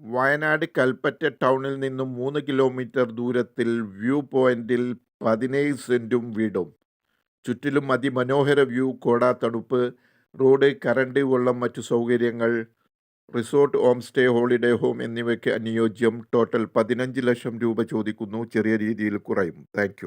വയനാട് കൽപ്പറ്റ ടൗണിൽ നിന്നും മൂന്ന് കിലോമീറ്റർ ദൂരത്തിൽ വ്യൂ പോയിന്റിൽ പതിനേഴ് സെന്റും വീടും. ചുറ്റിലും അതിമനോഹര വ്യൂ കോടാത്തണുപ്പ് റോഡ് കറണ്ട് വെള്ളം മറ്റു സൗകര്യങ്ങൾ resort home stay holiday home എന്നിവയ്ക്ക് അനുയോജ്യം. ടോട്ടൽ പതിനഞ്ച് ലക്ഷം രൂപ ചോദിക്കുന്നു. ചെറിയ രീതിയിൽ കുറയും. താങ്ക്